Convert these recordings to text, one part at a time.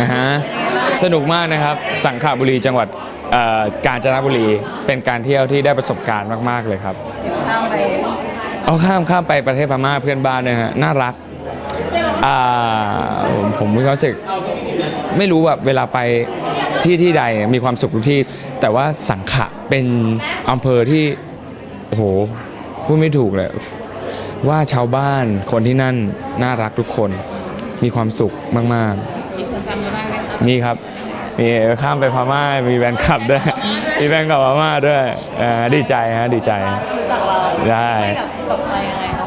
นะฮะสนุกมากนะครับ สังขบุรีจังหวัดเอ่อกาญจนบุรีเป็นการเที่ยวที่ได้ประสบการณ์มาก ๆ เลยครับ ข้ามไปเอาข้ามข้ามไปประเทศพม่าเพื่อนบ้านเนี่ยฮะน่ารักอ่าผมผมมีความรู้สึกไม่รู้ว่าเวลาไปที่ที่ใดมีความสุขทุกที่ แต่ว่าสังขะเป็นอำเภอที่โอ้โหพูดไม่ถูกเลย ว่าชาวบ้านคนที่นั่นน่ารักทุกคนมีความสุขมากมี มคะๆมีครับ มีข้ามไปพม่า มีแฟนคลับด้วย มีแฟนคลับพม่าด้วยอ่าดีใจฮะดีใจ จากเราได้ไปกับกับใครยังไงคะ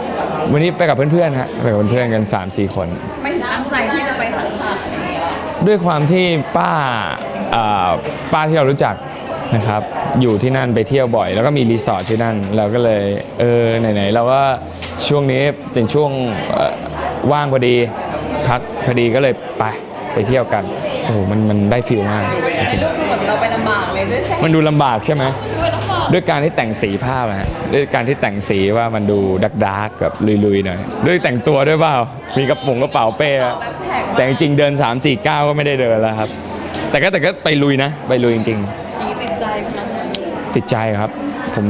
วันนี้ไปกับเพื่อนๆฮะไปกับเพื่อนๆกัน3-4คน ไม่ตั้งใจที่จะไปสังขารอะไรอย่างเงี้ยด้วยความที่ป้าอ่าป้าที่เรารู้จักนะครับ อยู่ที่นั่นไปเที่ยวบ่อย แล้วก็มีรีสอร์ทที่นั่น เราก็เลยเออไหนๆเราก็ช่วงนี้เป็นช่วงเอ่อว่างพอดีพักพอดีก็เลยไปไปเที่ยวกันโอ้โหมันมันได้ฟิลมากจริงรูปดูเหมือนเราไปลำบากเลยด้วยใช่ๆมันดูลำบากใช่ไหมด้วยลำบากด้วยการที่แต่งสีภาพนะฮะด้วยการที่แต่งสีว่ามันดูดักดาร์กๆแบบลุยๆหน่อยด้วยแต่งตัวด้วยเปล่า มีกระป๋องกระเป๋าเป้อะแบบแท็กแต่จริงๆเดิน 3 4 9 ก็ไม่ได้เดินแล้วครับ แต่ก็แต่ก็ไปลุยนะ ไปลุยจริง อย่างนี้ติดใจไหมคะๆ ติดใจครับ ผม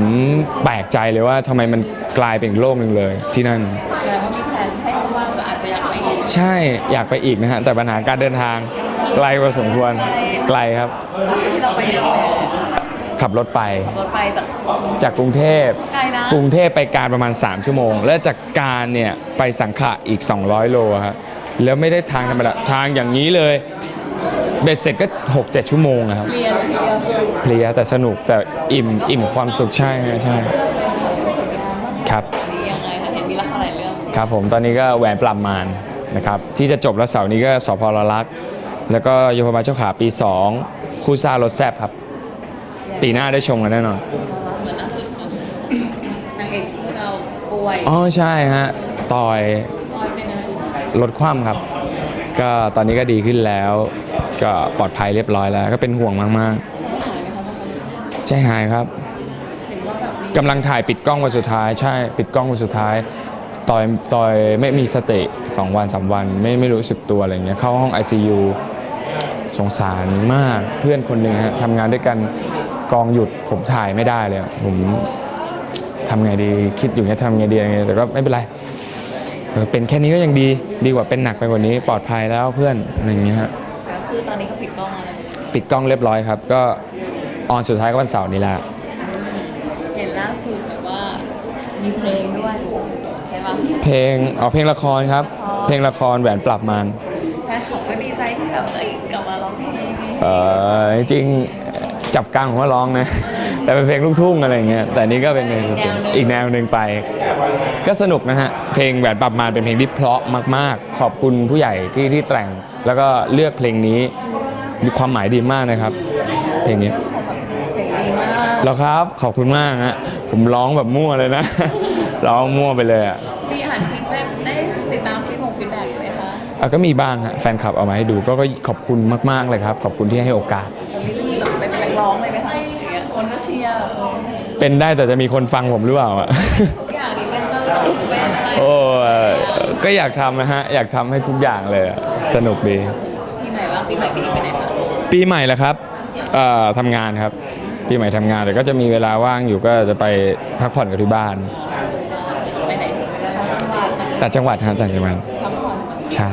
แปลกใจเลยว่าทำไมมันกลายเป็นอีกโลกหนึ่งเลย ที่นั่น แต่ว่ามีแผนให้ว่างๆก็อาจจะอยากไปอีกใช่อยากไปอีกนะฮะแต่ปัญหาการเดินทาง ไกลพอสมควรไกลครับ ที่เราไปเนี่ยขับรถไปขับรถไปจากจากกรุงเทพ ไกลนะกรุงเทพไปการประมาณ 3 ชั่วโมง และจากการเนี่ยไปสังขะอีก 200 โลครับแล้วไม่ได้ทางธรรมดาทางอย่างนี้เลย เบ็ดเสร็จก็ 6-7 ชั่วโมงอะครับ เรียนทีเดียวเพลียแต่สนุกแต่อิ่มอิ่มความสุขใช่ฮะใช่ครับดียังไงคะเห็นมีละครหลายเรื่อง ครับผมตอนนี้ก็แหวนปรับมานนะครับที่จะจบแล้วเสาร์นี้ก็สพรลักษณ์ แล้วก็โยมบาลเจ้าขาปี 2 คู่ซ่ารถแซบครับ ปีหน้าได้ชมกันแน่นอนเหมือนล่าสุดนางเอกของเราป่วยอ๋อใช่ฮะต่อยลอยไปเลยลดความครับ ก็ตอนนี้ก็ดีขึ้นแล้ว ก็ปลอดภัยเรียบร้อยแล้ว ก็เป็นห่วงมากหายไหมคะทุกคนๆใจหายครับ เห็นว่าแบบมีกำลังถ่ายปิดกล้องวันสุดท้าย ใช่ ปิดกล้องวันสุดท้าย ต่อยต่อยไม่มีสติ2วัน3วัน ไม่ไม่รู้สึกตัวอะไรเงี้ยเข้าห้อง ICU สงสารมากเพื่อนคนหนึ่งฮะทำงานด้วยกันกองหยุดผมถ่ายไม่ได้เลยอะผมทำไงดีคิดอยู่เนี้ยทำไงดีอะไรเงี้ยแต่ก็ไม่เป็นไรเออเป็นแค่นี้ก็ยังดีดีกว่าเป็นหนักไปกว่านี้ปลอดภัยแล้วเพื่อนอะไรอย่างเงี้ยฮะก็คือตอนนี้เขาปิดกล้องแล้วปิดกล้องเรียบร้อยครับ ก็ออนสุดท้ายก็วันเสาร์นี้แหละเห็นล่าสุดแบบว่ามีเพลงด้วยใช่ปะ เพล งอ๋อเพลงละครครับ เพลงละครแหวนปรับมานแฟนคลับก็ดีใจที่แบบเอ้ยกลับมาร้องเพลงเออจริงๆจับกังผมว่าร้องนะ แต่เป็นเพลงลูกทุ่งอะไรอย่างเงี้ยแต่นี่ก็เป็นเพลงอีกแนวหนึ่งไป ก็สนุกนะฮะเพลงแหวนปรับมานเป็นเพลงที่เพราะมาก ๆ ขอบคุณผู้ใหญ่ที่ที่แต่งแล้วก็เลือกเพลงนี้มีความหมายดีมากนะครับ เพลงนี้ชมแบบเสียงดีมาก แล้วครับขอบคุณมากฮะผมร้องแบบมั่วเลยนะ ร้องมั่วไปเลยอะ มีอ่านฟีดแบ็กได้ติดตามฟีดของฟีดแบ็กไหมคะอะก็มีบ้างฮะแฟนคลับเอามาให้ดูก็ก็ขอบคุณมากๆเลยครับ ขอบคุณที่ให้โอกาส ตรงนี้จะมีแบบเป็นนักร้องเลยไหมคะอย่างเงี้ยคนก็เชียร์แบบเออเป็นได้แต่จะมีคนฟังผมหรือเปล่าอะทุกอย่างนี้เป็นตลกเป็นอะไรโอ้เอ่อก็อยากทำนะฮะ อยากทำให้ทุกอย่างเลยอะสนุกดี ปีใหม่บ้างปีใหม่ปีนี้ไปไหนจ๊ะปีใหม่แล้วครับเอ่อทำงานครับ ปีใหม่ทำงานแต่ก็จะมีเวลาว่างอยู่ก็จะไปพักผ่อนกับที่บ้าน ไปไหนต่างจังหวัด แต่จังหวัดฮะแต่จังหวัดพักผ่อนใช่